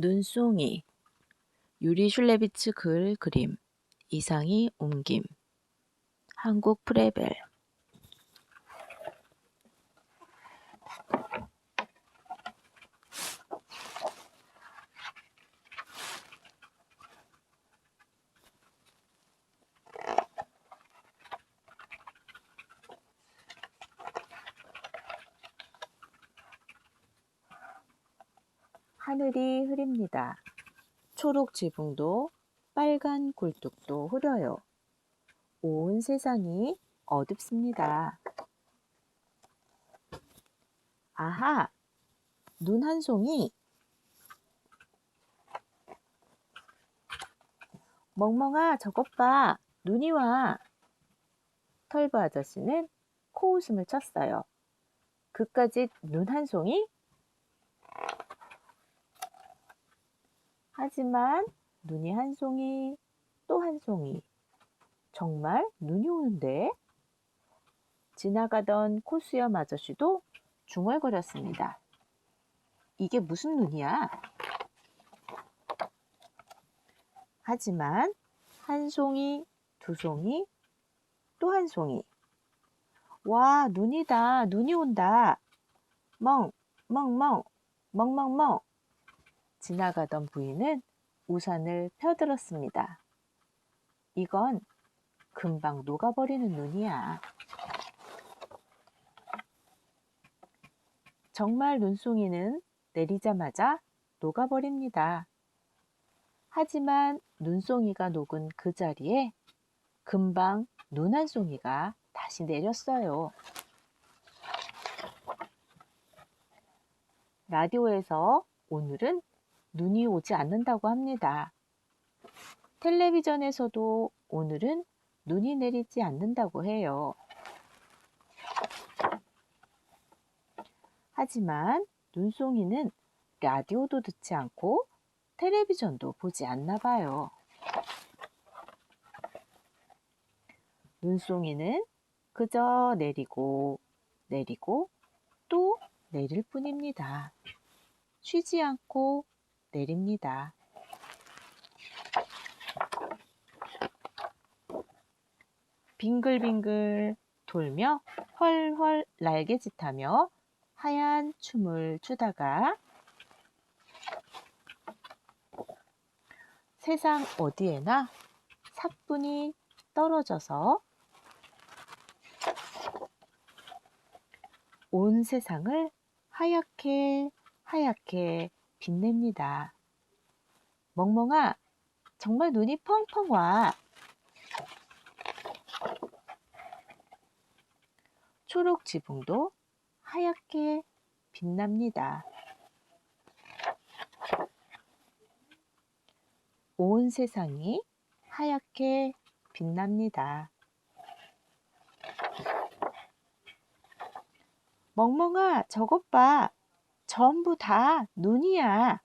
눈송이 유리 슐레비츠 글 그림 이상희 옮김. 한국 프레벨 하늘이 흐립니다. 초록 지붕도 빨간 굴뚝도 흐려요. 온 세상이 어둡습니다. 아하! 눈 한 송이! 멍멍아, 저것 봐! 눈이 와! 털보 아저씨는 코웃음을 쳤어요. 그까짓 눈 한 송이? 하지만 눈이 한 송이, 또 한 송이. 정말 눈이 오는데? 지나가던 코수염 아저씨도 중얼거렸습니다. 이게 무슨 눈이야? 하지만 한 송이, 두 송이, 또 한 송이. 와, 눈이다. 눈이 온다. 멍, 멍, 멍, 멍 멍 멍. 지나가던 부인은 우산을 펴들었습니다. 이건 금방 녹아버리는 눈이야. 정말 눈송이는 내리자마자 녹아버립니다. 하지만 눈송이가 녹은 그 자리에 금방 눈 한 송이가 다시 내렸어요. 라디오에서 오늘은 눈이 오지 않는다고 합니다. 텔레비전에서도 오늘은 눈이 내리지 않는다고 해요. 하지만 눈송이는 라디오도 듣지 않고 텔레비전도 보지 않나 봐요. 눈송이는 그저 내리고 내리고 또 내릴 뿐입니다. 쉬지 않고 내립니다. 빙글빙글 돌며 헐헐 날개짓하며 하얀 춤을 추다가 세상 어디에나 사뿐히 떨어져서 온 세상을 하얗게 하얗게 빛냅니다. 멍멍아, 정말 눈이 펑펑 와. 초록 지붕도 하얗게 빛납니다. 온 세상이 하얗게 빛납니다. 멍멍아, 저것 봐. 전부 다 눈이야.